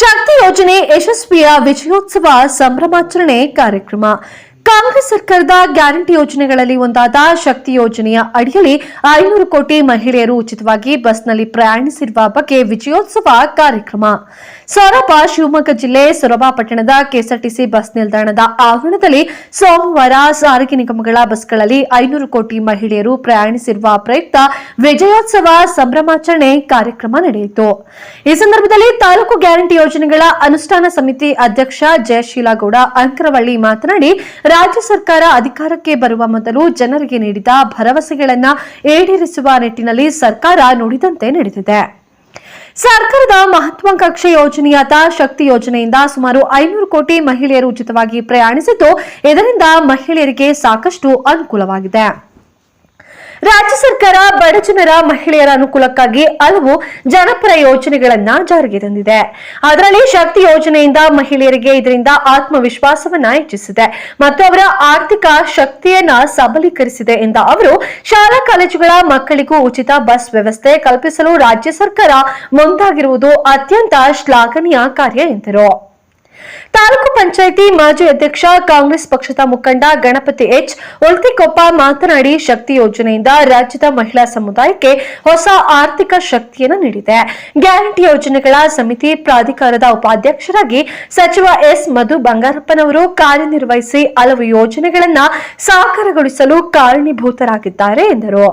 ಶಕ್ತಿ ಯೋಜನೆ ಯಶಸ್ವಿಯ ವಿಜಯೋತ್ಸವ ಸಂಭ್ರಮಾಚರಣೆ ಕಾರ್ಯಕ್ರಮ. ಕಾಂಗ್ರೆಸ್ ಸರ್ಕಾರದ ಗ್ಯಾರಂಟಿ ಯೋಜನೆಗಳಲ್ಲಿ ಒಂದಾದ ಶಕ್ತಿ ಯೋಜನೆಯ ಅಡಿಯಲ್ಲಿ ಐನೂರು ಕೋಟಿ ಮಹಿಳೆಯರು ಉಚಿತವಾಗಿ ಬಸ್ನಲ್ಲಿ ಪ್ರಯಾಣಿಸಿರುವ ಬಗ್ಗೆ ವಿಜಯೋತ್ಸವ ಕಾರ್ಯಕ್ರಮ. ಸೊರಬ, ಶಿವಮೊಗ್ಗ ಜಿಲ್ಲೆ ಸೊರಬ ಪಟ್ಟಣದ ಕೆಎಸ್ಆರ್ಟಿಸಿ ಬಸ್ ನಿಲ್ದಾಣದ ಆವರಣದಲ್ಲಿ ಸೋಮವಾರ ಸಾರಿಗೆ ನಿಗಮಗಳ ಬಸ್ಗಳಲ್ಲಿ ಐನೂರು ಕೋಟಿ ಮಹಿಳೆಯರು ಪ್ರಯಾಣಿಸಿರುವ ಪ್ರಯುಕ್ತ ವಿಜಯೋತ್ಸವ ಸಂಭ್ರಮಾಚರಣೆ ಕಾರ್ಯಕ್ರಮ ನಡೆಯಿತು. ಈ ಸಂದರ್ಭದಲ್ಲಿ ತಾಲೂಕು ಗ್ಯಾರಂಟಿ ಯೋಜನೆಗಳ ಅನುಷ್ಠಾನ ಸಮಿತಿ ಅಧ್ಯಕ್ಷ ಜಯಶೀಲಗೌಡ ಅಂಕರವಳ್ಳಿ ಮಾತನಾಡಿ ರಾಜ್ಯ ಸರ್ಕಾರ ಅಧಿಕಾರಕ್ಕೆ ಬರುವ ಮೊದಲು ಜನರಿಗೆ ನೀಡಿದ ಭರವಸೆಗಳನ್ನು ಈಡೇರಿಸುವ ನಿಟ್ಟಿನಲ್ಲಿ ಸರ್ಕಾರ ನುಡಿದಂತೆ ನಡೆದಿದೆ. ಸರ್ಕಾರದ ಮಹತ್ವಾಕಾಂಕ್ಷೆ ಯೋಜನೆಯಾದ ಶಕ್ತಿ ಯೋಜನೆಯಿಂದ ಸುಮಾರು ಐನೂರು ಕೋಟಿ ಮಹಿಳೆಯರು ಉಚಿತವಾಗಿ ಪ್ರಯಾಣಿಸಿದ್ದು, ಇದರಿಂದ ಮಹಿಳೆಯರಿಗೆ ಸಾಕಷ್ಟು ಅನುಕೂಲವಾಗಿದೆ. ರಾಜ್ಯ ಸರ್ಕಾರ ಬಡಜನರ ಮಹಿಳೆಯರ ಅನುಕೂಲಕ್ಕಾಗಿ ಹಲವು ಜನಪರ ಯೋಜನೆಗಳನ್ನ ಜಾರಿಗೆ ತಂದಿದೆ. ಅದರಲ್ಲಿ ಶಕ್ತಿ ಯೋಜನೆಯಿಂದ ಮಹಿಳೆಯರಿಗೆ ಇದರಿಂದ ಆತ್ಮವಿಶ್ವಾಸವನ್ನ ಹೆಚ್ಚಿಸಿದೆ ಮತ್ತು ಅವರ ಆರ್ಥಿಕ ಶಕ್ತಿಯನ್ನ ಸಬಲೀಕರಿಸಿದೆ ಎಂದ ಅವರು, ಶಾಲಾ ಕಾಲೇಜುಗಳ ಮಕ್ಕಳಿಗೂ ಉಚಿತ ಬಸ್ ವ್ಯವಸ್ಥೆ ಕಲ್ಪಿಸಲು ರಾಜ್ಯ ಸರ್ಕಾರ ಮುಂದಾಗಿರುವುದು ಅತ್ಯಂತ ಶ್ಲಾಘನೀಯ ಕಾರ್ಯ ಎಂದರು. ತಾಲೂಕು ಪಂಚಾಯಿತಿ ಮಾಜಿ ಅಧ್ಯಕ್ಷ ಕಾಂಗ್ರೆಸ್ ಪಕ್ಷದ ಮುಖಂಡ ಗಣಪತಿ ಎಚ್ ಒಲ್ತಿಕೊಪ್ಪ ಮಾತನಾಡಿ ಶಕ್ತಿ ಯೋಜನೆಯಿಂದ ರಾಜ್ಯದ ಮಹಿಳಾ ಸಮುದಾಯಕ್ಕೆ ಹೊಸ ಆರ್ಥಿಕ ಶಕ್ತಿಯನ್ನು ನೀಡಿದೆ. ಗ್ಯಾರಂಟಿ ಯೋಜನೆಗಳ ಸಮಿತಿ ಪ್ರಾಧಿಕಾರದ ಉಪಾಧ್ಯಕ್ಷರಾಗಿ ಸಚಿವ ಎಸ್ ಮಧು ಬಂಗಾರಪ್ಪನವರು ಕಾರ್ಯನಿರ್ವಹಿಸಿ ಹಲವು ಯೋಜನೆಗಳನ್ನು ಸಾಕಾರಗೊಳಿಸಲು ಕಾರಣೀಭೂತರಾಗಿದ್ದಾರೆ ಎಂದರು.